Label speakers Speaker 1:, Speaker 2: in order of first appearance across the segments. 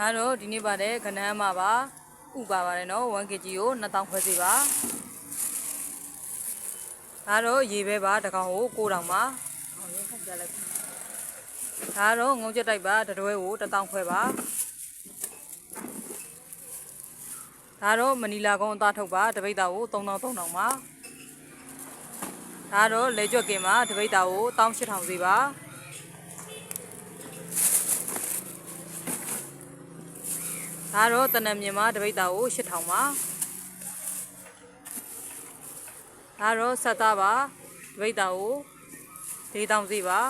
Speaker 1: ဒါတော့ဒီနေ့ပါတယ်ခဏမ်းမှာပါဥပါပါတယ်နော် 1kg ကို2000ခွဲစီပါဒါတော့ရေပဲပါတစ်ကောင်ကို9000ပါအောင်ရခက်ကြလိုက်ဒါတော့ငုံချက်တိုက်ပါတတွဲကို1000ခွဲပါဒါတော့မနီလာကုန်းအသားထုတ်ပါတပိတ်တာကို3000 3000ပါဒါတော့လေကျွက်ကင်ပါတပိတ်တာကို18000စီပါ ဒါတော့တနံမြင်မှာတပိတ်တာကို8000ပါဒါတော့ဆက်သားပါတပိတ်တာကို4000စီပါ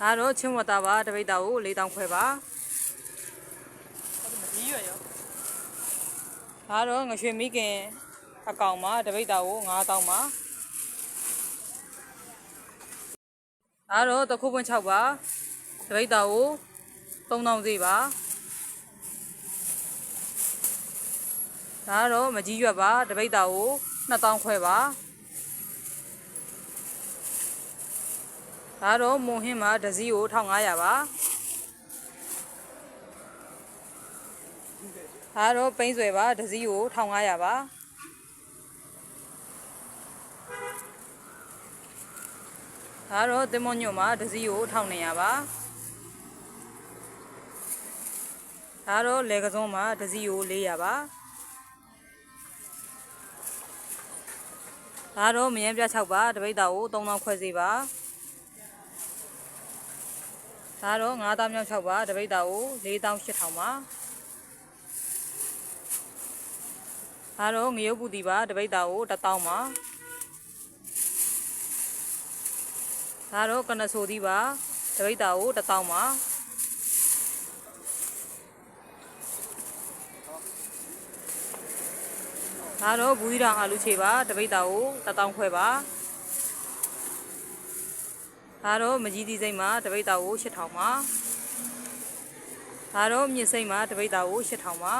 Speaker 1: ဒါတော့ချင်းဝတ်တာပါတပိတ်တာကို4000ခွဲပါ
Speaker 2: ကြီးရွယ်ရော
Speaker 1: ဒါတော့ငရွှေမိခင်အကောင်မှာတပိတ်တာကို9000ပါဒါတော့တခုပွင့်6ပါတပိတ်တာကို 3000စီပါဒါတော့မကြီးရွက်ပါတပိတ်တာကို2000ခွဲပါဒါတော့မွန်ဟင်းမှာဒစီကို1500ပါဒါတော့ပိန်းဆွဲပါဒစီကို1500ပါဒါတော့တင်မွန်ညွတ်မှာဒစီကို1200ပါ ဒါတော့လေကစုံမှာဒစီကို400ပါဒါတော့မယန်းပြ6ပါတပိတ်တာကို3000ခွဲစီပါဒါတော့9000မြောက်6ပါတပိတ်တာကို4800ပါဒါတော့ငရုတ်ပူတီပါတပိတ်တာကို1000ပါဒါတော့ကနဆိုသီးပါတပိတ်တာကို1000ပါ ဒါတော့ဘူးသီးတောင်အာလူချေပါတပိတ်တာကို1000ခွဲပါဒါတော့မကြီးသီးစိမ့်မှာတပိတ်တာကို8000ပါဒါတော့မြင့်စိမ့်မှာတပိတ်တာကို8000ပါ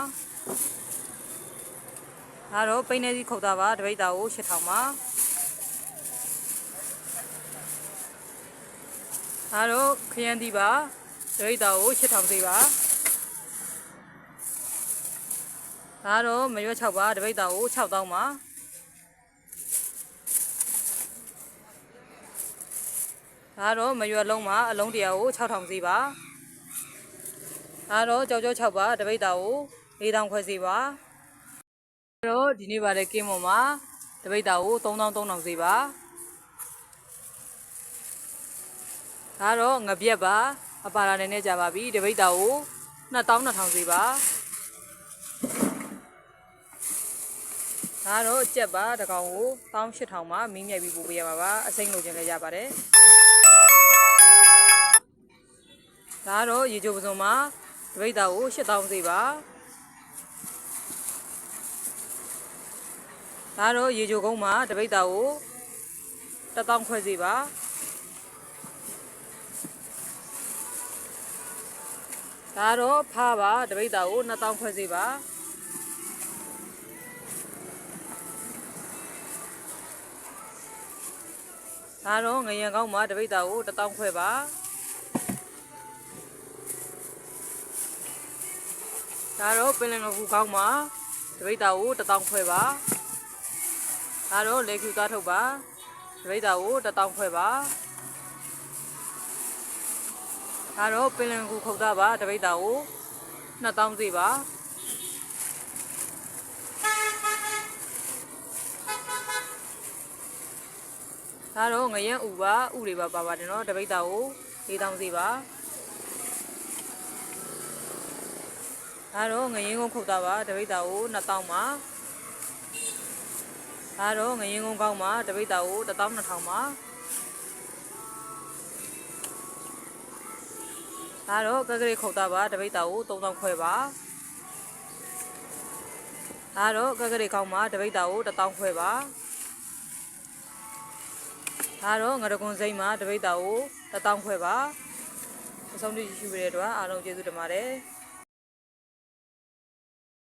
Speaker 1: ဒါတော့ပိန်းနေစီခုတ်တာပါတပိတ်တာကို8000ပါဒါတော့ခရမ်းသီးပါတပိတ်တာကို8000စီပါ ဒါတော့မရွက်6ပါတပိတ်တာကို6000ပါဒါတော့မရွက်လုံးမှာအလုံးတရာကို6000စီပါဒါတော့ကြောက်ကြောက်6ပါတပိတ်တာကို4000ခွဲစီပါဒါတော့ဒီနေ့ပါတဲ့ကင်းပေါ်မှာတပိတ်တာကို3000 3000စီပါဒါတော့ငပြက်ပါအပါလာနေနေကြပါပြီတပိတ်တာကို2000 2000စီပါ ဒါတော့ကြက်ပါတကောင်ကို18000မှာမင်းမြိုက်ပြီးပို့ပေးရမှာပါအစိမ့်လိုချင်လည်းရပါတယ်ဒါတော့ရေချိုပစုံမှာတပိတ်တာကို8000စီပါဒါတော့ရေချိုကုန်းမှာတပိတ်တာကို1000ခွဲစီပါဒါတော့ဖားပါတပိတ်တာကို2000ခွဲစီပါ ဒါတော့ငရံကောင်းမှာတပိတ်တာကို1000ခွဲပါဒါတော့ပင်လယ်ငကူကောင်းမှာတပိတ်တာကို1000ခွဲပါဒါတော့လေကျူသားထုတ်ပါတပိတ်တာကို1000ခွဲပါဒါတော့ပင်လယ်ငကူခုတ်သားပါတပိတ်တာကို2000စီပါ ဒါတော့ငရဲဥပါဥတွေပါပါပါတယ်နော်တပိတ်တာကို4000စီပါဒါတော့ငရင်ကုန်းခုတ်တာပါတပိတ်တာကို2000ပါဒါတော့ငရင်ကုန်းကောင်းပါတပိတ်တာကို12000ပါဒါတော့ကကလေးခုတ်တာပါတပိတ်တာကို3000ခွဲပါဒါတော့ကကလေးကောင်းပါတပိတ်တာကို1000ခွဲပါ ဒါတော့ငရကွန်စိမ့်မှာတပိတ်တာကို1000ခွဲပါအဆုံးထိရှိရတဲ့အတွက်အားလုံးကျေးဇူးတင်ပါတယ်